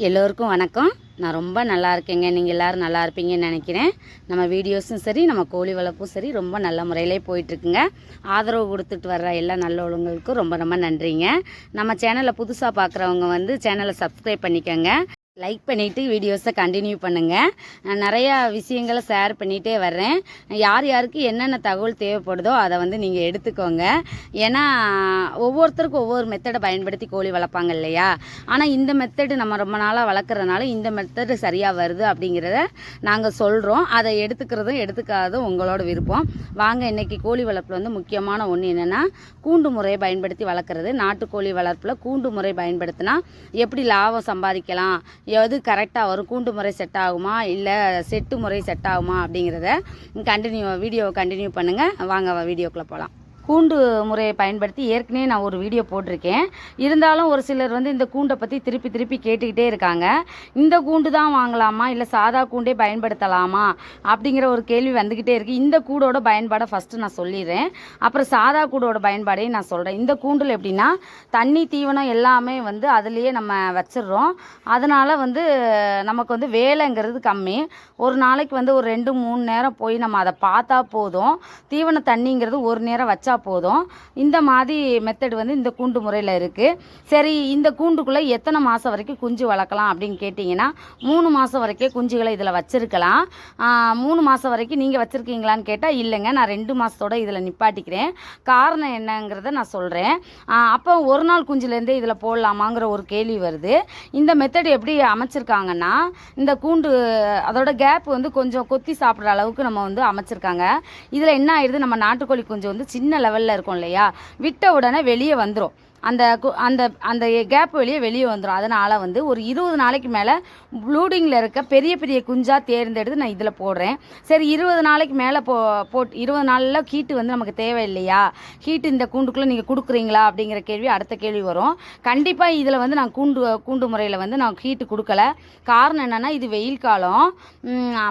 எல்லோருக்கும் வணக்கம். நான் ரொம்ப நல்லா இருக்கேங்க. நீங்கள் எல்லோரும் நல்லா இருப்பீங்கன்னு நினைக்கிறேன். நம்ம வீடியோஸும் சரி நம்ம கோழி வளர்ப்பும் சரி ரொம்ப நல்ல முறையிலே போயிட்டுருக்குங்க. ஆதரவு கொடுத்துட்டு வர்ற எல்லா நல்ல உள்ளவங்களுக்கும் ரொம்ப ரொம்ப நன்றிங்க. நம்ம சேனலை புதுசாக பார்க்குறவங்க வந்து சேனலை சப்ஸ்கிரைப் பண்ணிக்கோங்க. லைக் பண்ணிவிட்டு வீடியோஸை கண்டினியூ பண்ணுங்கள் நிறையா விஷயங்களை ஷேர் பண்ணிகிட்டே வர்றேன். யார் யாருக்கு என்னென்ன தகவல் தேவைப்படுதோ அதை வந்து நீங்கள் எடுத்துக்கோங்க. ஏன்னா ஒவ்வொருத்தருக்கும் ஒவ்வொரு மெத்தடை பயன்படுத்தி கோழி வளர்ப்பாங்க இல்லையா? ஆனால் இந்த மெத்தடு நம்ம ரொம்ப நாளாக வளர்க்குறதுனால இந்த மெத்தடு சரியாக வருது அப்படிங்கிறத நாங்கள் சொல்கிறோம் அதை எடுத்துக்கிறதும் எடுத்துக்காததும் உங்களோட விருப்பம். வாங்க இன்றைக்கி கோழி வளர்ப்பில் வந்து முக்கியமான ஒன்று என்னென்னா கூண்டு முறையை பயன்படுத்தி வளர்க்குறது. நாட்டுக்கோழி வளர்ப்பில் கூண்டு முறை பயன்படுத்தினா எப்படி லாபம் சம்பாதிக்கலாம்? எது கரெக்டாக வரும்? கூண்டு முறை செட் ஆகுமா? இல்லை செட்டு முறை செட் ஆகுமா அப்படிங்கிறத கண்டினியூ வீடியோவை கண்டினியூ பண்ணுங்கள் வாங்க வீடியோக்குள்ளே போகலாம் கூண்டு முறையை பயன்படுத்தி ஏற்கனவே நான் ஒரு வீடியோ போட்டிருக்கேன். இருந்தாலும் ஒரு சிலர் வந்து இந்த கூண்டை பற்றி திருப்பி திருப்பி கேட்டுக்கிட்டே இருக்காங்க. இந்த கூண்டு தான் வாங்கலாமா? இல்லை சாதா கூண்டே பயன்படுத்தலாமா? அப்படிங்கிற ஒரு கேள்வி வந்துக்கிட்டே இருக்குது இந்த கூடோட பயன்பாடை ஃபஸ்ட்டு நான் சொல்லிடுறேன். அப்புறம் சாதா கூடோட பயன்பாடையும் நான் சொல்கிறேன் இந்த கூண்டில் எப்படின்னா தண்ணி தீவனம் எல்லாமே வந்து அதுலேயே நம்ம வச்சிடுறோம். அதனால் வந்து நமக்கு வந்து வேலைங்கிறது கம்மி. ஒரு நாளைக்கு வந்து ஒரு ரெண்டு மூணு நேரம் போய் நம்ம அதை பார்த்தா போதும். தீவன தண்ணிங்கிறது ஒரு நேரம் வச்சா போதும். இந்த மாதிரி மெத்தட் வந்து இந்த கூண்டு முறையில் இருக்குது சரி இந்த கூண்டுக்குள்ளே எத்தனை மாதம் வரைக்கும் குஞ்சு வளர்க்கலாம் அப்படின்னு கேட்டிங்கன்னா மூணு மாதம் வரைக்கும் குஞ்சுகளை இதில் வச்சுருக்கலாம். மூணு மாதம் வரைக்கும் நீங்கள் வச்சுருக்கீங்களான்னு கேட்டால் இல்லைங்க. நான் ரெண்டு மாதத்தோட இதில் நிப்பாட்டிக்கிறேன். காரணம் என்னங்கிறத நான் சொல்கிறேன் அப்போ ஒரு நாள் குஞ்சுலேருந்தே இதில் போடலாமாங்கிற ஒரு கேள்வி வருது. இந்த மெத்தட் எப்படி அமைச்சிருக்காங்கன்னா இந்த கூண்டு அதோட கேப் வந்து கொஞ்சம் கொத்தி சாப்பிட்ற அளவுக்கு நம்ம வந்து அமைச்சிருக்காங்க. இதில் என்ன ஆயிடுது? நம்ம நாட்டுக்கோழி குஞ்சு வந்து சின்ன லெவலில் இருக்கும் இல்லையா? விட்ட உடனே வெளியே வந்துடும் அந்த கு- அந்த அந்த கேப் வெளியே வெளியே வந்துடும் அதனால் வந்து ஒரு இருபது நாளைக்கு மேலே ப்ளூடிங்கில் இருக்க பெரிய பெரிய குஞ்சாக தேர்ந்தெடுத்து நான் இதில் போடுறேன். சரி இருபது நாளைக்கு மேலே போ போட் இருபது நாளில் ஹீட்டு வந்து நமக்கு தேவையில்லையா? ஹீட்டு இந்த கூண்டுக்குள்ளே நீங்கள் கொடுக்குறீங்களா? அப்படிங்கிற கேள்வி அடுத்த கேள்வி வரும். கண்டிப்பாக இதில் வந்து நான் கூண்டு கூண்டு முறையில் வந்து நான் ஹீட்டு கொடுக்கல. காரணம் என்னென்னா இது வெயில் காலம்.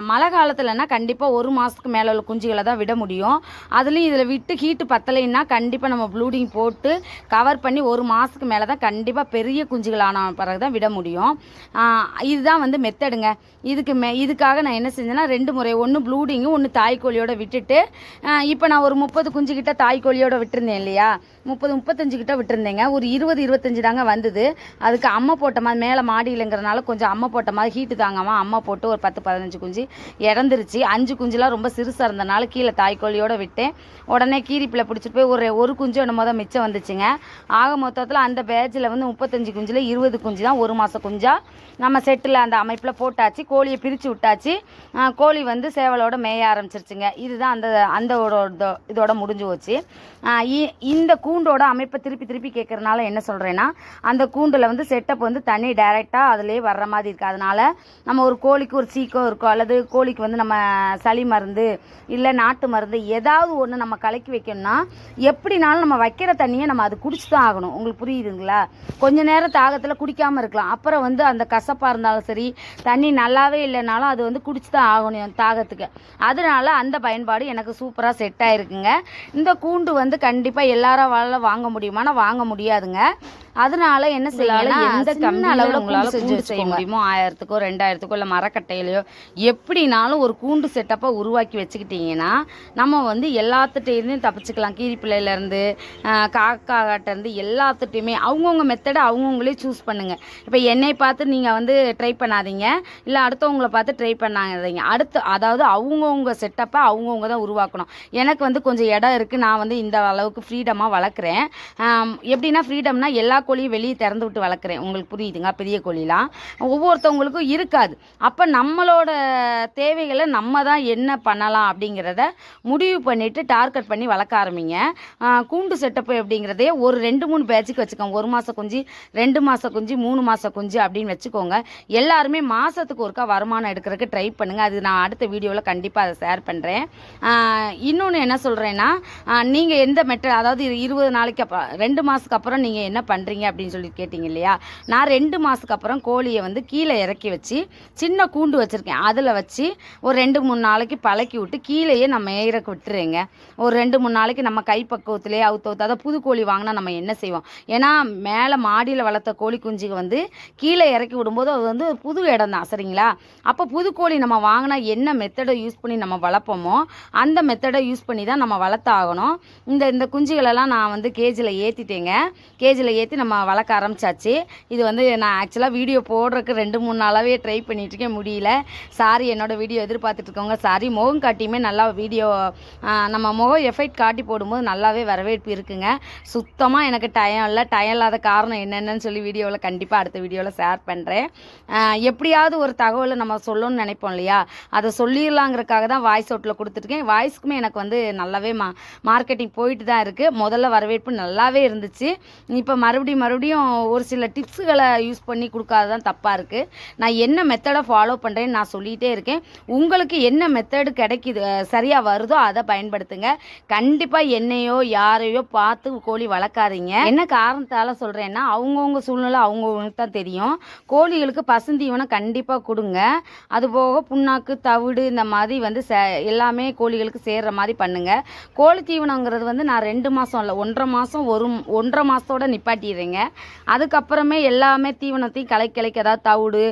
மழை காலத்துலன்னா கண்டிப்பாக ஒரு மாதத்துக்கு மேலே உள்ள குஞ்சுகளை தான் விட முடியும். அதுலேயும் இதில் விட்டு ஹீட்டு பத்தலைன்னா கண்டிப்பாக நம்ம ப்ளூடிங் போட்டு கவர் பண்ணி ஒரு மாதத்துக்கு மேலே தான் கண்டிப்பாக பெரிய குஞ்சுகளான பிறகு தான் விட முடியும். இதுதான் வந்து மெத்தடுங்க. இதுக்கு மே இதுக்காக நான் என்ன செஞ்சேன்னா ரெண்டு முறை ஒன்று ப்ளூடிங்கு ஒன்று தாய்க்கோழியோட விட்டுட்டு இப்போ நான் ஒரு முப்பது குஞ்சு கிட்ட தாய்க்கோழியோட விட்டுருந்தேன் இல்லையா? முப்பது முப்பத்தஞ்சு கிட்ட விட்டுருந்தேங்க. ஒரு இருபது இருபத்தஞ்சு தாங்க வந்தது. அதுக்கு அம்மை போட்ட மாதிரி மேலே மாடியிலங்கிறனால கொஞ்சம் அம்மை போட்ட மாதிரி ஹீட்டு தாங்காமல் அம்மா போட்டு ஒரு பத்து பதினஞ்சு குஞ்சு இறந்துருச்சு. அஞ்சு குஞ்சுலாம் ரொம்ப சிறுசாக இருந்தனால கீழே தாய்க்கோழியோட விட்டேன். உடனே கீரிப்பில் பிடிச்சிட்டு போய் ஒரு ஒரு குஞ்சு என்னமோ தான் மிச்சம் வந்துச்சுங்க. ஆக மொத்தத்தில் அந்த பேட்சில் வந்து முப்பத்தஞ்சு குஞ்சில் இருபது குஞ்சு தான் ஒரு மாதம் குஞ்சாக நம்ம செட்டில் அந்த அமைப்பில் போட்டாச்சு கோழியை பிரித்து விட்டாச்சு. கோழி வந்து சேவலோட மேய ஆரம்பிச்சிருச்சுங்க. இதுதான் அந்த அந்த இதோட முடிஞ்சு போச்சு. இ- இந்த கூண்டோட அமைப்பை திருப்பி திருப்பி கேட்குறனால என்ன சொல்கிறேன்னா அந்த கூண்டில் வந்து செட்டப் வந்து தண்ணி டைரெக்டாக அதிலே வர்ற மாதிரி இருக்குது அதனால் நம்ம ஒரு கோழிக்கு ஒரு சீக்கோ இருக்கும் அல்லது கோழிக்கு வந்து நம்ம சளி மருந்து இல்லை நாட்டு மருந்து ஏதாவது ஒன்று நம்ம கலக்கி வைக்கணும்னா எப்படினாலும் நம்ம வைக்கிற தண்ணியை நம்ம அது குடிச்சு தான் ஆகணும். உங்களுக்கு புரியுதுங்களா? கொஞ்ச நேரம் தாகத்தில் குடிக்காமல் இருக்கலாம். அப்புறம் வந்து அந்த கசப்பாக இருந்தாலும் சரி தண்ணி நல்லாவே இல்லைனாலும் அது வந்து குடிச்சு தான் ஆகணும் தாகத்துக்கு. அதனால அந்த பயன்பாடு எனக்கு சூப்பராக செட் ஆயிருக்குங்க. இந்த கூண்டு வந்து கண்டிப்பாக எல்லாரால வாங்க முடியுமானா வாங்க முடியாதுங்க. அதனால என்ன செய்யலாம் எந்த கம்மி அளவில் உங்களால் செஞ்சு செய்ய முடியுமோ ஆயிரத்துக்கோ ரெண்டாயிரத்துக்கோ இல்லை மரக்கட்டையிலையோ எப்படினாலும் ஒரு கூண்டு செட்டப்பை உருவாக்கி வச்சுக்கிட்டீங்கன்னா நம்ம வந்து எல்லாத்துட்டையும் தப்பிச்சுக்கலாம். கீரிப்பிள்ளையிலேருந்து காக்காட்டேருந்து எல்லாத்துட்டையுமே அவங்கவுங்க மெத்தடை அவங்கவுங்களே சூஸ் பண்ணுங்கள் இப்போ என்னை பார்த்து நீங்கள் வந்து ட்ரை பண்ணாதீங்க. இல்லை அடுத்தவங்கள பார்த்து ட்ரை பண்ணாதீங்க. அடுத்து அதாவது அவங்கவுங்க செட்டப்பை அவங்கவுங்க தான் உருவாக்கணும். எனக்கு வந்து கொஞ்சம் இடம் இருக்குது நான் வந்து இந்த அளவுக்கு ஃப்ரீடமாக வளர்க்குறேன். எப்படின்னா ஃப்ரீடம்னா எல்லா கோழியும் வெளியே திறந்து விட்டு வளர்க்குறேன். உங்களுக்கு புரியுதுங்க பெரிய கோழிலாம். ஒவ்வொருத்தவங்களுக்கும் இருக்காது. அப்போ நம்மளோட தேவைகளை நம்ம தான் என்ன பண்ணலாம் அப்படிங்கிறத முடிவு பண்ணிவிட்டு டார்கெட் பண்ணி வளர்க்க ஆரம்பிங்க. கூண்டு செட்டப்பு அப்படிங்கிறதே ஒரு ரெண்டு மூணு பேட்சுக்கு வச்சுக்கோங்க. ஒரு மாத குஞ்சு ரெண்டு மாத குஞ்சு மூணு மாத குஞ்சு அப்படின்னு வச்சுக்கோங்க. எல்லாருமே மாதத்துக்கு ஒருக்கா வருமானம் எடுக்கிறதுக்கு ட்ரை பண்ணுங்கள் அது நான் அடுத்த வீடியோவில் கண்டிப்பாக அதை ஷேர் பண்ணுறேன் இன்னொன்று என்ன சொல்கிறேன்னா நீங்கள் எந்த மெட்டர் அதாவது இரு- இருபது நாளைக்கு அப்புறம் ரெண்டு மாதத்துக்கு அப்புறம் நீங்கள் என்ன பண்ணுறீங்க அப்படின்னு சொல்லி கேட்டிங்க இல்லையா? நான் ரெண்டு மாதத்துக்கு அப்புறம் கோழியை வந்து கீழே இறக்கி வச்சு சின்ன கூண்டு வச்சுருக்கேன். அதில் வச்சு ஒரு ரெண்டு மூணு நாளைக்கு பழக்கி விட்டு கீழேயே நம்ம ஏறக்கு விட்டுருங்க ஒரு ரெண்டு மூணு நாளைக்கு நம்ம கை பக்குவத்திலே அவுத்து அவுத்து அதாவது புது கோழி வாங்கினா நம்ம என்ன செய்வோம் ஏன்னா மேலே மாடியில் வளர்த்த கோழி குஞ்சுக்கு வந்து கீழே இறக்கி விடும்போது அது வந்து புது இடம் தான் சரிங்களா? அப்போ புது கோழி நம்ம வாங்கினா என்ன மெத்தடை யூஸ் பண்ணி நம்ம வளர்ப்போமோ அந்த மெத்தடை யூஸ் பண்ணி தான் நம்ம வளர்த்தாகணும். இந்த இந்த குஞ்சுகளெல்லாம் நான் வந்து கேஜில் ஏற்றிட்டேங்க கேஜில் ஏற்றி நம்ம வளர்க்க ஆரம்பிச்சாச்சு. இது வந்து நான் ஆக்சுவலாக வீடியோ போடுறதுக்கு ரெண்டு மூணு நாளாகவே ட்ரை பண்ணிகிட்ருக்கேன் முடியல. சாரி என்னோடய வீடியோ எதிர்பார்த்துட்டு இருக்கவங்க. சாரி முகம் காட்டியுமே நல்லா வீடியோ நம்ம முகம் எஃபெக்ட் காட்டி போடும்போது நல்லாவே வரவேற்பு இருக்குங்க. சுத்தமாக எனக்கு டயம் இல்லை டயம் இல்லாத காரணம் என்னென்னு சொல்லி வீடியோவில் கண்டிப்பாக அடுத்த வீடியோவில் ஷேர் பண்ணுறேன் எப்படியாவது ஒரு தகவலை நம்ம சொல்லணும்னு நினைப்போம் இல்லையா? அதை சொல்லிடலாங்கிறதுக்காக தான் வாய்ஸ் அவுட்டில் கொடுத்துருக்கேன் வாய்ஸ்க்குமே எனக்கு வந்து நல்லாவே மா மார்க்கெட்டிங் போயிட்டு தான் இருக்குது முதல்ல வரவேற்பு நல்லாவே இருந்துச்சு. இப்போ மறுபடியும் மறுபடியும் ஒரு சில டிப்ஸுகளை யூஸ் பண்ணி கொடுக்காததான் தப்பாக இருக்குது நான் என்ன மெத்தடை ஃபாலோ பண்ணுறேன்னு நான் சொல்லிகிட்டே இருக்கேன். உங்களுக்கு என்ன மெத்தடு கிடைக்குது சரியாக வருதோ அதை பயன்படுத்துங்க. கண்டிப்பாக என்னையோ யாரையோ பார்த்து கோழி வளர்க்காதீங்க. என்ன காரணத்தால் சொல்கிறேன்னா அவங்கவுங்க சூழ்நிலை அவங்கவுங்களுக்கு தான் தெரியும். கோழிகளுக்கு பசுந்தீவனம் கண்டிப்பாக கொடுங்க. அதுபோக புண்ணாக்கு தவிடு இந்த மாதிரி வந்து சே எல்லாமே கோழிகளுக்கு சேர்கிற மாதிரி பண்ணுங்கள் கோழி தீவனங்கிறது வந்து நான் ரெண்டு மாதம் இல்லை ஒன்றரை மாதம் ஒரு ஒன்றரை மாதத்தோட நிப்பாட்டிடுறேங்க. அதுக்கப்புறமே எல்லாமே தீவனத்தையும் கலை கலைக்கு ஏதாவது தவிடு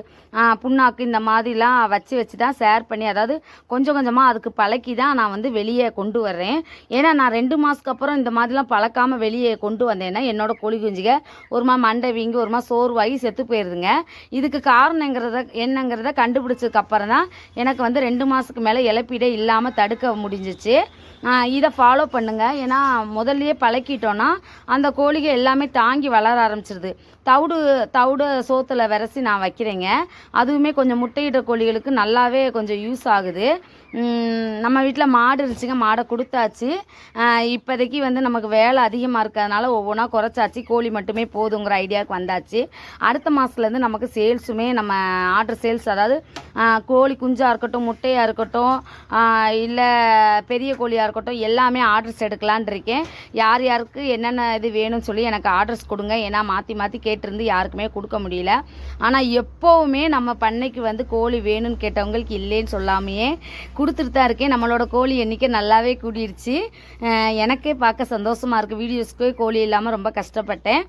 புண்ணாக்கு இந்த மாதிரிலாம் வச்சு வச்சு தான் ஷேர் பண்ணி அதாவது கொஞ்சம் கொஞ்சமாக அதுக்கு பழக்கி தான் நான் வந்து வெளியே கொண்டு வர்றேன். ஏன்னா நான் ரெண்டு மாதத்துக்கு அப்புறம் இந்த மாதிரிலாம் பழக்காமல் வெளியே கொண்டு வந்தேன்னா என்னோட கோழி குஞ்சுக ஒருமா மண்டை வீங்கி ஒருமா சோர்வாகி செத்து போயிருதுங்க. இதுக்கு காரணங்கிறத என்னங்கிறத கண்டுபிடிச்சதுக்கு அப்புறம் தான் எனக்கு வந்து ரெண்டு மாதத்துக்கு மேலே இழப்பீடே இல்லாமல் தடுக்க முடிஞ்சிச்சு. இதை ஃபாலோ பண்ணுங்கள் ஏன்னா முதல்லையே பழக்கிட்டோன்னா அந்த கோழிகள் எல்லாமே தாங்கி வளர ஆரம்பிச்சிருது. தவிடு தவிடு சோத்தில் விரசி நான் வைக்கிறேங்க. அதுவுமே கொஞ்சம் முட்டையிடுற கோழிகளுக்கு நல்லாவே கொஞ்சம் யூஸ் ஆகுது. நம்ம வீட்டில் மாடு இருந்துச்சுங்க மாடை கொடுத்தாச்சு. இப்போதைக்கு வந்து நமக்கு வேலை அதிகமாக இருக்கிறதுனால ஒவ்வொன்றா குறைச்சாச்சு. கோழி மட்டுமே போதுங்கிற ஐடியாவுக்கு வந்தாச்சு. அடுத்த மாதத்துலேருந்து நமக்கு சேல்ஸுமே நம்ம ஆர்டர் சேல்ஸ் அதாவது கோழி குஞ்சாக இருக்கட்டும் முட்டையாக இருக்கட்டும் இல்லை பெரிய கோழியாக இருக்கட்டும் எல்லாமே ஆர்டர்ஸ் எடுக்கலான் இருக்கேன். யார் யாருக்கு என்னென்ன இது வேணும்னு சொல்லி எனக்கு ஆர்டர்ஸ் கொடுங்க. ஏன்னா மாற்றி மாற்றி கேட்டு கேட்டிருந்து யாருக்குமே கொடுக்க முடியல. ஆனால் எப்போவுமே நம்ம பண்ணைக்கு வந்து கோழி வேணும்னு கேட்டவங்களுக்கு இல்லைன்னு சொல்லாமையே கொடுத்துட்டு தான் இருக்கேன். நம்மளோட கோழி எண்ணிக்கை நல்லாவே கூடிருச்சு. எனக்கே பார்க்க சந்தோஷமாக இருக்குது வீடியோஸ்க்கு கோழி இல்லாமல் ரொம்ப கஷ்டப்பட்டேன்.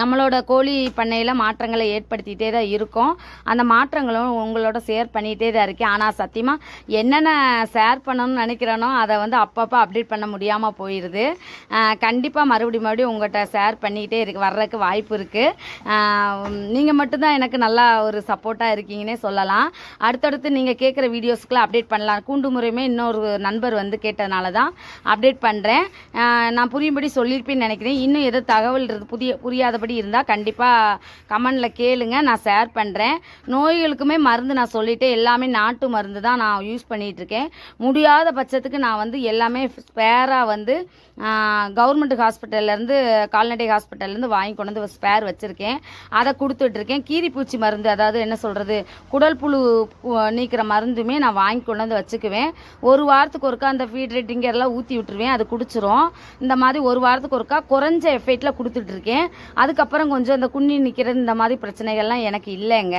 நம்மளோட கோழி பண்ணையில் மாற்றங்களை ஏற்படுத்திகிட்டே தான் இருக்கோம். அந்த மாற்றங்களும் உங்களோட ஷேர் பண்ணிகிட்டே தான் இருக்கேன். ஆனால் சத்தியமாக என்னென்ன ஷேர் பண்ணணும்னு நினைக்கிறேனோ அதை வந்து அப்பப்போ அப்டேட் பண்ண முடியாமல் போயிடுது கண்டிப்பாக மறுபடியும் மறுபடியும் உங்கள்கிட்ட ஷேர் பண்ணிக்கிட்டே இருக்கு வர்றதுக்கு வாய்ப்பு இருக்குது நீங்கள் மட்டும்தான் எனக்கு நல்லா ஒரு சப்போர்ட்டாக இருக்கீங்கன்னே சொல்லலாம். அடுத்தடுத்து நீங்கள் கேட்குற வீடியோஸ்க்குலாம் அப்டேட் பண்ணலாம். கூண்டு முறையுமே இன்னொரு நண்பர் வந்து கேட்டதுனால தான் அப்டேட் பண்ணுறேன் நான் புரியும்படி சொல்லியிருப்பேன்னு நினைக்கிறேன். இன்னும் எதோ தகவல் புதிய புரியாத மற்றபடி இருந்தால் கண்டிப்பாக கமெண்டில் கேளுங்க. நான் ஷேர் பண்ணுறேன் நோய்களுக்குமே மருந்து நான் சொல்லிவிட்டு எல்லாமே நாட்டு மருந்து தான் நான் யூஸ் பண்ணிகிட்ருக்கேன் முடியாத பட்சத்துக்கு நான் வந்து எல்லாமே ஸ்பேராக வந்து கவர்மெண்ட் ஹாஸ்பிட்டல்லேருந்து கால்நடை ஹாஸ்பிட்டல்லேருந்து வாங்கி கொண்டு வந்து ஸ்பேர் வச்சுருக்கேன். அதை கொடுத்துட்ருக்கேன் கீரிப்பூச்சி மருந்து அதாவது என்ன சொல்கிறது குடல் புழு நீக்கிற மருந்துமே நான் வாங்கி கொண்டு வந்து வச்சுக்குவேன். ஒரு வாரத்துக்கு ஒருக்கா அந்த ஃபீட் ரேட்டிங்கெல்லாம் ஊற்றி விட்டுருவேன். அது குடிச்சிரும். இந்த மாதிரி ஒரு வாரத்துக்கு ஒருக்கா குறைஞ்ச எஃபெக்டில் கொடுத்துட்ருக்கேன் அதுக்கப்புறம் கொஞ்சம் இந்த குன்னி நிற்கிறது இந்த மாதிரி பிரச்சனைகள்லாம் எனக்கு இல்லைங்க.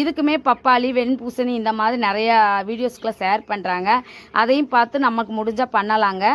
இதுக்குமே பப்பாளி வெண்பூசணி இந்த மாதிரி நிறையா வீடியோஸ்க்குள்ள ஷேர் பண்ணுறாங்க அதையும் பார்த்து நமக்கு முடிஞ்சால் பண்ணலாங்க.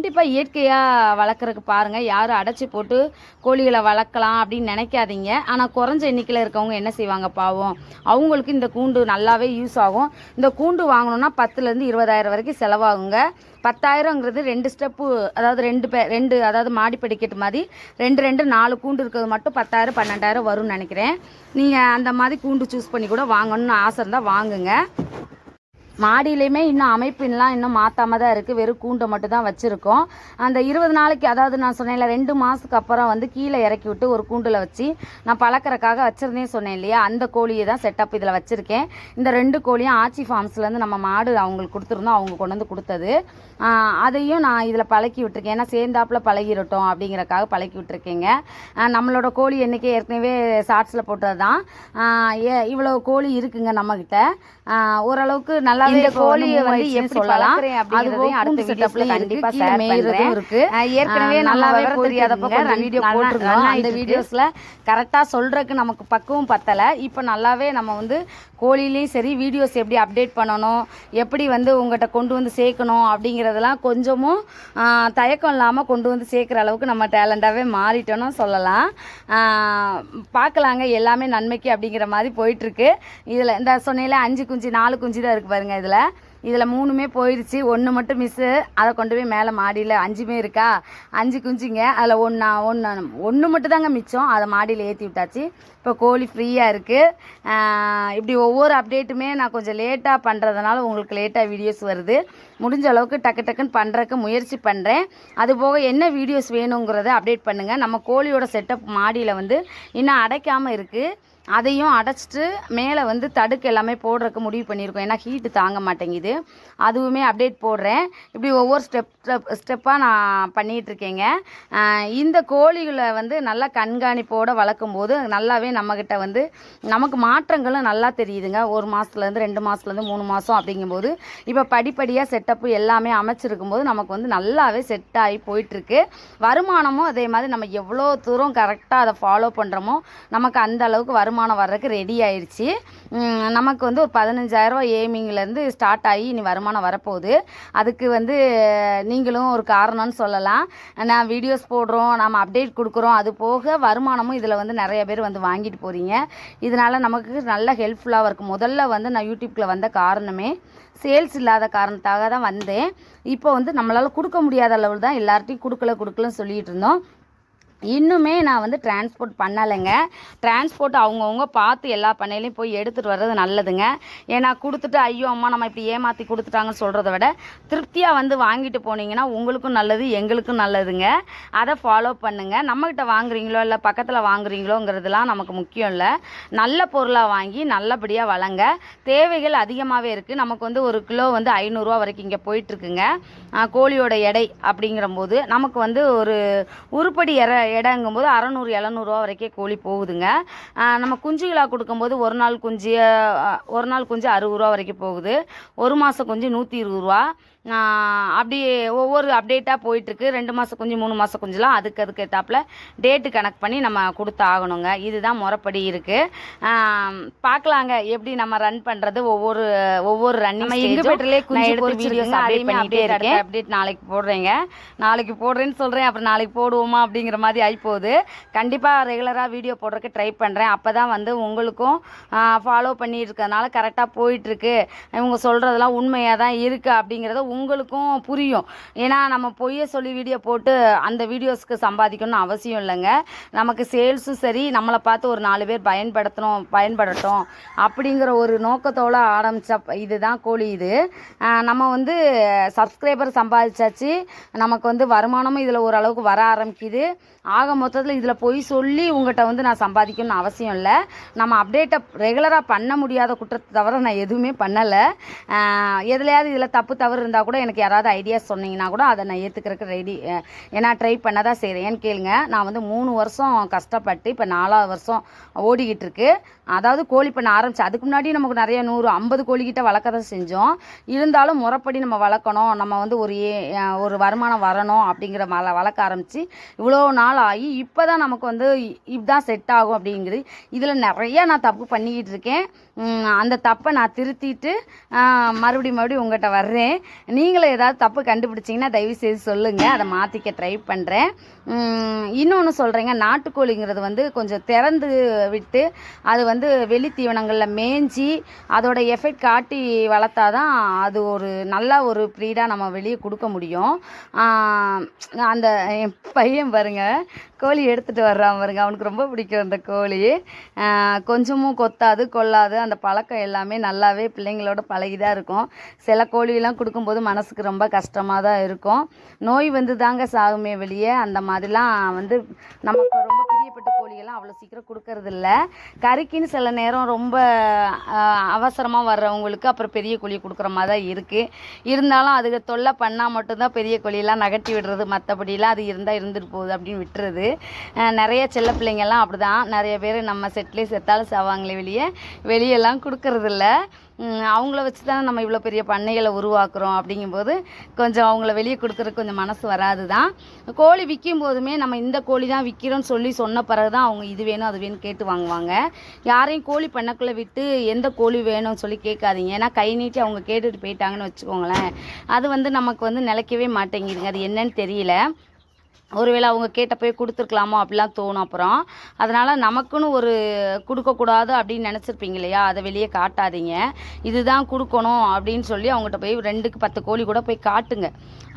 கண்டிப்பாக இயற்கையாக வளர்க்குறதுக்கு பாருங்கள் யாரும் அடைச்சி போட்டு கோழிகளை வளர்க்கலாம் அப்படின்னு நினைக்காதீங்க. ஆனால் குறைஞ்ச எண்ணிக்கையில் இருக்கவங்க என்ன செய்வாங்க பாவம்? அவங்களுக்கு இந்த கூண்டு நல்லாவே யூஸ் ஆகும். இந்த கூண்டு வாங்கணுன்னா பத்துலேருந்து இருபதாயிரம் வரைக்கும் செலவாகுங்க. பத்தாயிரங்கிறது ரெண்டு ஸ்டெப்பு அதாவது ரெண்டு பே ரெண்டு அதாவது மாடி படிக்கட்டு மாதிரி ரெண்டு ரெண்டு நாலு கூண்டு இருக்கிறது மட்டும் பத்தாயிரம் பன்னெண்டாயிரம் வரும்னு நினைக்கிறேன். நீங்கள் அந்த மாதிரி கூண்டு சூஸ் பண்ணி கூட வாங்கணும்னு ஆசை இருந்தால் வாங்குங்க. மாடியிலையுமே இன்னும் அமைப்பின்லாம் இன்னும் மாற்றாமல் தான் இருக்குது வெறும் கூண்டை மட்டும் தான் வச்சுருக்கோம். அந்த இருபது நாளைக்கு அதாவது நான் சொன்னேன்ல ரெண்டு மாதத்துக்கு அப்புறம் வந்து கீழே இறக்கி விட்டு ஒரு கூண்டில் வச்சு நான் பழக்கிறக்காக வச்சுருந்தேன் சொன்னேன் இல்லையா? அந்த கோழியை தான் செட்டப் இதில் வச்சுருக்கேன். இந்த ரெண்டு கோழியும் ஆச்சி ஃபார்ம்ஸ்லேருந்து நம்ம மாடு அவங்களுக்கு கொடுத்துருந்தோம். அவங்க கொண்டு வந்து கொடுத்தது. அதையும் நான் இதில் பழக்கி விட்டுருக்கேன். ஏன்னா சேர்ந்தாப்பில் பழகிடட்டும் அப்படிங்கிறக்காக பழக்கி விட்டுருக்கேங்க. நம்மளோட கோழி என்றைக்கே ஏற்கனவே ஷார்ட்ஸில் போட்டது தான் இவ்வளோ கோழி இருக்குங்க நம்மக்கிட்ட ஓரளவுக்கு நல்லா இந்த கோழியை வந்து எப்படி சொல்லலாம். அதுவும் அடுத்த வீடியோஸ்ல கண்டிப்பா ஷேர் பண்றேன். இருக்கு. ஏற்கனவே விவரம் தெரியாதப்ப தெரியாதப்ப கொஞ்சம் வீடியோ போட்டிருந்தோம் அந்த அந்த வீடியோ? வீடியோஸில் கரெக்டாக சொல்கிறதுக்கு நமக்கு பக்குவம் பத்தலை. இப்போ நல்லாவே நம்ம வந்து கோழிலையும் சரி வீடியோஸ் எப்படி அப்டேட் பண்ணணும் எப்படி வந்து உங்கள்கிட்ட கொண்டு வந்து சேர்க்கணும் அப்படிங்கிறதெல்லாம் கொஞ்சமும் தயக்கம் இல்லாமல் கொண்டு வந்து சேர்க்குற அளவுக்கு நம்ம டேலண்டாகவே மாறிட்டோன்னு சொல்லலாம். பார்க்கலாங்க. எல்லாமே நன்மைக்கு அப்படிங்கிற மாதிரி போயிட்டுருக்கு இதில் இந்த சொன்னையில் அஞ்சு குஞ்சு நாலு குஞ்சு தான் இருக்குது பாருங்கள் இதில். இதில் மூணுமே போயிடுச்சு ஒன்று மட்டும் மிஸ்ஸு அதை கொண்டு போய் மேலே மாடியில் அஞ்சுமே இருக்கா? அஞ்சு குஞ்சுங்க. அதில் ஒன்றா ஒன்று ஒன்று மட்டும் தாங்க மிச்சம். அதை மாடியில் ஏற்றி விட்டாச்சு. இப்போ கோழி ஃப்ரீயாக இருக்குது இப்படி ஒவ்வொரு அப்டேட்டுமே நான் கொஞ்சம் லேட்டாக பண்ணுறதுனால உங்களுக்கு லேட்டாக வீடியோஸ் வருது. முடிஞ்ச அளவுக்கு டக்கு டக்குன்னு பண்ணுறதுக்கு முயற்சி பண்ணுறேன் அதுபோக என்ன வீடியோஸ் வேணுங்கிறத அப்டேட் பண்ணுங்கள் நம்ம கோழியோட செட்டப் மாடியில் வந்து இன்னும் அடைக்காமல் இருக்குது அதையும் அடைச்சிட்டு மேலே வந்து தடுக்கு எல்லாமே போடுறதுக்கு முடிவு பண்ணியிருக்கோம். ஏன்னா ஹீட்டு தாங்க மாட்டேங்குது. அதுவுமே அப்டேட் போடுறேன். இப்படி ஒவ்வொரு ஸ்டெப் ஸ்டெப் ஸ்டெப்பாக நான் பண்ணிகிட்டு இருக்கேங்க இந்த கோழிகளை வந்து நல்லா கண்காணிப்போடு வளர்க்கும் போது நல்லாவே நம்மக்கிட்ட வந்து நமக்கு மாற்றங்களும் நல்லா தெரியுதுங்க. ஒரு மாதத்துலேருந்து ரெண்டு மாதத்துலேருந்து மூணு மாதம் அப்படிங்கும்போது இப்போ படிப்படியாக செட்டப்பு எல்லாமே அமைச்சிருக்கும் போது நமக்கு வந்து நல்லாவே செட் ஆகி போயிட்டுருக்கு வருமானமும் அதே மாதிரி நம்ம எவ்வளோ தூரம் கரெக்டாக அதை ஃபாலோ பண்ணுறோமோ நமக்கு அந்த அளவுக்கு வருமானம் வருமானம் வர்றதுக்கு ரெடி ஆயிடுச்சு நமக்கு வந்து ஒரு பதினஞ்சாயிரரூவா ஏமிங்லேருந்து ஸ்டார்ட் ஆகி இனி வருமானம் வரப்போகுது. அதுக்கு வந்து நீங்களும் ஒரு காரணம்னு சொல்லலாம். நான் வீடியோஸ் போடுறோம் நம்ம அப்டேட் கொடுக்குறோம். அது போக வருமானமும் இதில் வந்து நிறைய பேர் வந்து வாங்கிட்டு போகிறீங்க இதனால் நமக்கு நல்ல ஹெல்ப்ஃபுல்லாக இருக்கும் முதல்ல வந்து நான் யூடியூப்பில் வந்த காரணமே சேல்ஸ் இல்லாத காரணத்தாக தான் வந்தேன். இப்போ வந்து நம்மளால் கொடுக்க முடியாத அளவில் தான் எல்லார்ட்டையும் கொடுக்கல கொடுக்கலன்னு சொல்லிகிட்டு இருந்தோம். இன்னுமே நான் வந்து டிரான்ஸ்போர்ட் பண்ணலைங்க. டிரான்ஸ்போர்ட் அவங்கவுங்க பார்த்து எல்லா பண்ணையிலையும் போய் எடுத்துகிட்டு வர்றது நல்லதுங்க. ஏன்னா கொடுத்துட்டு ஐயோ அம்மா நம்ம இப்படி ஏமாற்றி கொடுத்துட்டாங்கன்னு சொல்கிறத விட திருப்தியாக வந்து வாங்கிட்டு போனீங்கன்னா உங்களுக்கும் நல்லது எங்களுக்கும் நல்லதுங்க. அதை ஃபாலோ பண்ணுங்கள் நம்மக்கிட்ட வாங்குறீங்களோ இல்லை பக்கத்தில் வாங்குறீங்களோங்கிறதுலாம் நமக்கு முக்கியம் இல்லை. நல்ல பொருளாக வாங்கி நல்லபடியாக வளங்க. தேவைகள் அதிகமாகவே இருக்குது நமக்கு வந்து ஒரு கிலோ வந்து ஐநூறுரூவா வரைக்கும் இங்கே போயிட்டுருக்குங்க கோழியோட எடை அப்படிங்கிற போது நமக்கு வந்து ஒரு உருப்படி எற எடைங்கும்போது அறநூறு எழுநூறுவா வரைக்கும் கோழி போகுதுங்க. நம்ம குஞ்சுகளாக கொடுக்கும்போது ஒரு நாள் குஞ்சு ஒரு நாள் குஞ்சு அறுபது ரூபா வரைக்கும் போகுது. ஒரு மாதம் குஞ்சு நூற்றி இருபது ரூபா. அப்படி ஒவ்வொரு அப்டேட்டாக போயிட்டுருக்கு. ரெண்டு மாதம் குஞ்சு மூணு மாதம் குஞ்சுலாம் அதுக்கு அதுக்கு ஏத்தாப்புல டேட்டு கணக்கு பண்ணி நம்ம கொடுத்து ஆகணுங்க. இதுதான் முறைப்படி இருக்குது பார்க்கலாங்க எப்படி நம்ம ரன் பண்ணுறது ஒவ்வொரு ஒவ்வொரு ரன்னிங் incubatorலயே குஞ்சு வீடியோஸ் பொரிச்சிருக்குங்க. அப்டேட் update இருக்கேன். அப்டேட் நாளைக்கு போடுறேங்க. நாளைக்கு போடுறேன்னு சொல்கிறேன் அப்புறம் நாளைக்கு போடுவோமா அப்படிங்கிற மாதிரி ஆகிப்போகுது கண்டிப்பாக ரெகுலராக வீடியோ போடுறதுக்கு ட்ரை பண்ணுறேன் அப்போ தான் வந்து உங்களுக்கும் ஃபாலோ பண்ணிட்டு கரெக்டாக போயிட்டுருக்கு. இவங்க சொல்கிறதெல்லாம் உண்மையாக தான் இருக்குது அப்படிங்கிறத உங்களுக்கும் புரியும். ஏன்னா நம்ம பொய்யை சொல்லி வீடியோ போட்டு அந்த வீடியோஸ்க்கு சம்பாதிக்கணும்னு அவசியம் இல்லைங்க. நமக்கு சேல்ஸும் சரி நம்மளை பார்த்து ஒரு நாலு பேர் பயன்படுத்தணும் பயன்படட்டும் அப்படிங்கிற ஒரு நோக்கத்தோடு ஆரம்பித்த இதுதான் கோழி இது. நம்ம வந்து சப்ஸ்கிரைபர் சம்பாதிச்சாச்சு. நமக்கு வந்து வருமானமும் இதில் ஓரளவுக்கு வர ஆரம்பிக்குது. ஆக மொத்தத்தில் இதில் பொய் சொல்லி உங்கள்கிட்ட வந்து நான் சம்பாதிக்கணும்னு அவசியம் இல்லை. நம்ம அப்டேட்டை ரெகுலராக பண்ண முடியாத குற்றத்தை தவிர நான் எதுவுமே பண்ணலை. எதுலையாவது இதில் தப்பு தவறு இருந்தால் கூட எனக்கு யாராவது ஐடியாஸ் சொன்னீங்கன்னா கூட அதை நான் ஏற்றுக்கிறதுக்கு ரெடி ஏன்னா ட்ரை பண்ண தான் செய்கிறேன் ஏன்னு கேளுங்க நான் வந்து மூணு வருஷம் கஷ்டப்பட்டு இப்போ நாலாவது வருஷம் ஓடிக்கிட்டு இருக்கு. அதாவது கோழி பண்ண ஆரம்பிச்சு அதுக்கு முன்னாடி நமக்கு நிறைய நூறு ஐம்பது கோழிக்கிட்ட வளர்க்க தான் செஞ்சோம். இருந்தாலும் முறைப்படி நம்ம வளர்க்கணும். நம்ம வந்து ஒரு ஏ- ஒரு வருமானம் வரணும் அப்படிங்கிற மல வளர்க்க ஆரம்பித்து இவ்வளோ நாள் ஆகி இப்போ தான் நமக்கு வந்து இதுதான் செட் ஆகும் அப்படிங்கிறது. இதில் நிறைய நான் தப்பு பண்ணிக்கிட்டு இருக்கேன். அந்த தப்பை நான் திருத்திட்டு மறுபடியும் மறுபடியும் உங்கள்கிட்ட வர்றேன். நீங்களும் ஏதாவது தப்பு கண்டுபிடிச்சிங்கன்னா தயவு செய்து சொல்லுங்கள் அதை மாற்றிக்க ட்ரை பண்ணுறேன் இன்னொன்று சொல்கிறேங்க நாட்டுக்கோழிங்கிறது வந்து கொஞ்சம் திறந்து விட்டு அது வந்து வெளி தீவனங்களில் மேய்ஞ்சி அதோட எஃபெக்ட் காட்டி வளர்த்தா தான் அது ஒரு நல்ல ஒரு ப்ரீடாக நம்ம வெளியே கொடுக்க முடியும். அந்த என் பையன் பாருங்கள் கோழி எடுத்துகிட்டு வர்றான் பாருங்க. அவனுக்கு ரொம்ப பிடிக்கும் அந்த கோழி. கொஞ்சமும் கொத்தாது கொள்ளாது. அந்த பழக்கம் எல்லாமே நல்லாவே பிள்ளைங்களோட பழகி தான் இருக்கும். சில கோழியெல்லாம் கொடுக்கும்போது மனசுக்கு ரொம்ப கஷ்டமாக தான் இருக்கும். நோய் வந்து தாங்க சாகுமே வெளியே. அந்த மாதிரிலாம் வந்து நமக்கு ரொம்ப பிரியப்பட்ட கோழியெல்லாம் அவ்வளோ சீக்கிரம் கொடுக்கறதில்ல. கறிக்கின்னு கறிக்குன்னு சில நேரம் ரொம்ப அவசரமாக வர்றவங்களுக்கு அப்புறம் பெரிய கோழி கொடுக்குற மாதிரி தான் இருக்குது இருந்தாலும் அதுக்கு தொல்லை பண்ணால் மட்டும்தான் பெரிய கோழியெல்லாம் நகட்டி விடுறது. மற்றபடிலாம் அது இருந்தால் இருந்துட்டு போகுது அப்படின்னு விட்டுறது. நிறைய செல்ல பிள்ளைங்கள்லாம் அப்படி தான் நிறைய பேர் நம்ம செட்லேயே செத்தாலும் சாவாங்களே வெளியே. வெளியெல்லாம் கொடுக்கறதில்ல. அவங்கள வச்சு தான் நம்ம இவ்வளோ பெரிய பண்ணைகளை உருவாக்குறோம் அப்படிங்கும்போது கொஞ்சம் அவங்கள வெளியே கொடுக்குறதுக்கு கொஞ்சம் மனசு வராது தான் கோழி விற்கும் போதுமே நம்ம இந்த கோழி தான் விற்கிறோம்னு சொல்லி சொன்ன பிறகு தான் அவங்க இது வேணும் அது வேணும் கேட்டு வாங்குவாங்க. யாரையும் கோழி பண்ணக்குள்ளே விட்டு எந்த கோழி வேணும்னு சொல்லி கேட்காதீங்க. ஏன்னா கை நீட்டி அவங்க கேட்டுட்டு போயிட்டாங்கன்னு வச்சுக்கோங்களேன். அது வந்து நமக்கு வந்து நிலைக்கவே மாட்டேங்குதுங்க. அது என்னன்னு தெரியல. ஒருவேளை அவங்க கேட்டப்போய் கொடுத்துருக்கலாமோ அப்படிலாம் தோணும் அப்புறம். அதனால் நமக்குன்னு ஒரு கொடுக்கக்கூடாது அப்படின்னு நினச்சிருப்பீங்க இல்லையா? அதை வெளியே காட்டாதீங்க. இதுதான் கொடுக்கணும் அப்படின்னு சொல்லி அவங்ககிட்ட போய் ரெண்டுக்கு பத்து கோழி கூட போய் காட்டுங்க.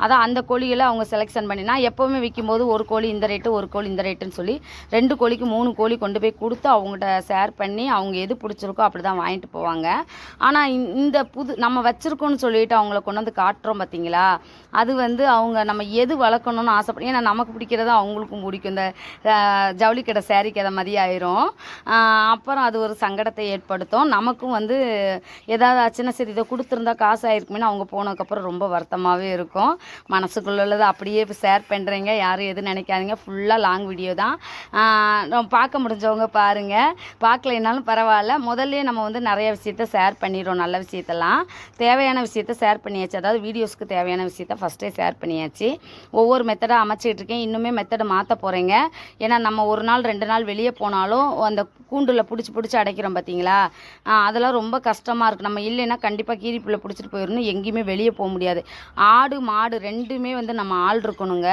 அதான் அந்த கோழிகளை அவங்க செலெக்ஷன் பண்ணினா எப்போவுமே விற்கும்போது ஒரு கோழி இந்த ரேட்டு ஒரு கோழி இந்த ரேட்டுன்னு சொல்லி ரெண்டு கோழிக்கு மூணு கோழி கொண்டு போய் கொடுத்து அவங்ககிட்ட ஷேர் பண்ணி அவங்க எது பிடிச்சிருக்கோ அப்படி தான் வாங்கிட்டு போவாங்க. ஆனால் இந்த புது நம்ம வச்சுருக்கோன்னு சொல்லிட்டு அவங்கள கொண்டு வந்து காட்டுறோம் பார்த்தீங்களா அது வந்து அவங்க நம்ம எது வளர்க்கணும்னு ஆசைப்படும் ஏன்னா நம்ம நமக்கு பிடிக்கிறது அவங்களுக்கும் பிடிக்கும். இந்த ஜவுளி கடை சேரீக்கு அதை மாதிரி ஆயிரும். அப்புறம் அது ஒரு சங்கடத்தை ஏற்படுத்தும். நமக்கும் வந்து ஏதாவது ஆச்சுன்னா சரி இதை கொடுத்துருந்தா காசு ஆயிருக்குமேனு அவங்க போனதுக்கப்புறம் ரொம்ப வருத்தமாகவே இருக்கும். மனசுக்குள்ள உள்ளதை அப்படியே ஷேர் பண்ணுறீங்க யாரும் எதுவும் நினைக்காதீங்க. ஃபுல்லாக லாங் வீடியோ தான். நம்ம பார்க்க முடிஞ்சவங்க பாருங்கள் பார்க்கலைனாலும் பரவாயில்ல. முதல்ல நம்ம வந்து நிறைய விஷயத்த ஷேர் பண்ணிடுறோம். நல்ல விஷயத்தெல்லாம். தேவையான விஷயத்த ஷேர் பண்ணியாச்சு. அதாவது வீடியோஸ்க்கு தேவையான விஷயத்த ஃபஸ்ட்டே ஷேர் பண்ணியாச்சு. ஒவ்வொரு மெத்தடாக அமைச்சிக்கிட்டு இருக்கேன் இன்னுமே மெத்தடை மாற்ற போகிறேங்க ஏன்னா நம்ம ஒரு நாள் ரெண்டு நாள் வெளியே போனாலும் அந்த கூண்டில் பிடிச்சி பிடிச்சி அடைக்கிறோம் பார்த்தீங்களா அதெல்லாம் ரொம்ப கஷ்டமாக இருக்குது நம்ம இல்லைன்னா கண்டிப்பாக கீரிப்புள்ள பிடிச்சிட்டு போயிடணும் எங்கேயுமே வெளியே போக முடியாது. ஆடு மாடு ரெண்டுமே வந்து நம்ம ஆள் இருக்கணுங்க.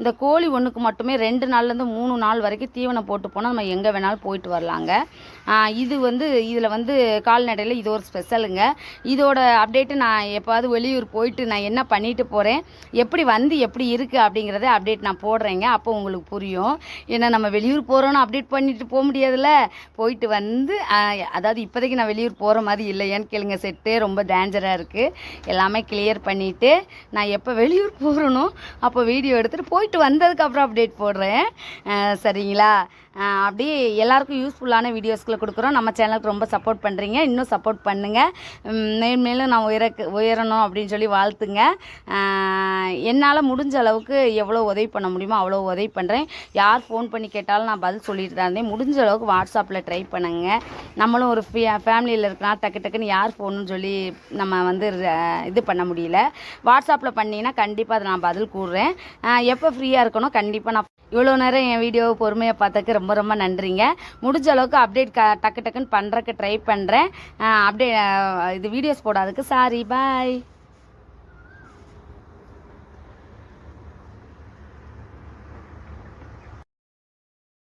இந்த கோழி ஒன்றுக்கு மட்டுமே ரெண்டு நாள்லேருந்து மூணு நாள் வரைக்கும் தீவனம் போட்டு போனால் நம்ம எங்கே வேணாலும் போயிட்டு வரலாங்க. இது வந்து இதில் வந்து கால்நடையில் இது ஒரு ஸ்பெஷலுங்க. இதோட அப்டேட்டு நான் எப்பாவது வெளியூர் போயிட்டு நான் என்ன பண்ணிட்டு போகிறேன் எப்படி வந்து எப்படி இருக்குது அப்படிங்கிறத அப்டேட் நான் போடுறேங்க. அப்போ உங்களுக்கு புரியும். ஏன்னா நம்ம வெளியூர் போகிறோன்னு அப்டேட் பண்ணிட்டு போக முடியாதுல்ல? போயிட்டு வந்து அதாவது இப்போதைக்கு நான் வெளியூர் போகிற மாதிரி இல்லையான்னு கேளுங்க. செட்டே ரொம்ப டேஞ்சராக இருக்குது எல்லாமே கிளியர் பண்ணிவிட்டு நான் எப்போ வெளியூர் போகிறனோ அப்போ வீடியோ எடுத்துகிட்டு போயிட்டு வந்ததுக்கப்புறம் அப்டேட் போடுறேன். சரிங்களா? அப்படியே எல்லாருக்கும் யூஸ்ஃபுல்லான வீடியோஸ்களை கொடுக்குறோம். நம்ம சேனலுக்கு ரொம்ப சப்போர்ட் பண்ணுறீங்க இன்னும் சப்போர்ட் பண்ணுங்கள் மேல் மேலும் நான் உயரக்கு உயரணும் அப்படின்னு சொல்லி வாழ்த்துங்க. என்னால் முடிஞ்ச அளவுக்கு எவ்வளோ உதவி பண்ண முடியுமோ அவ்வளோ உதவி பண்ணுறேன் யார் ஃபோன் பண்ணி கேட்டாலும் நான் பதில் சொல்லிட்டு தான் இருந்தேன் முடிஞ்ச அளவுக்கு வாட்ஸ்அப்பில் ட்ரை பண்ணுங்க. நம்மளும் ஒரு ஃபேமிலியில் இருக்கலாம் டக்கு டக்குன்னு யார் ஃபோனுன்னு சொல்லி நம்ம வந்து ர- இது பண்ண முடியல. வாட்ஸ்அப்பில் பண்ணிங்கன்னா கண்டிப்பாக அதை நான் பதில் கூடுறேன் எப்போ ஃப்ரீயாக இருக்கணும் கண்டிப்பாக நான் இவ்வளோ நேரம் என் வீடியோவை பொறுமையாக பார்த்ததுக்கு ரொம்ப ரொம்ப நன்றிங்க. முடிஞ்ச அளவுக்கு அப்டேட் க டக்கு டக்குன்னு பண்ணுறக்கு ட்ரை பண்ணுறேன் அப்டே இது வீடியோஸ் போடாததுக்கு சாரி பாய்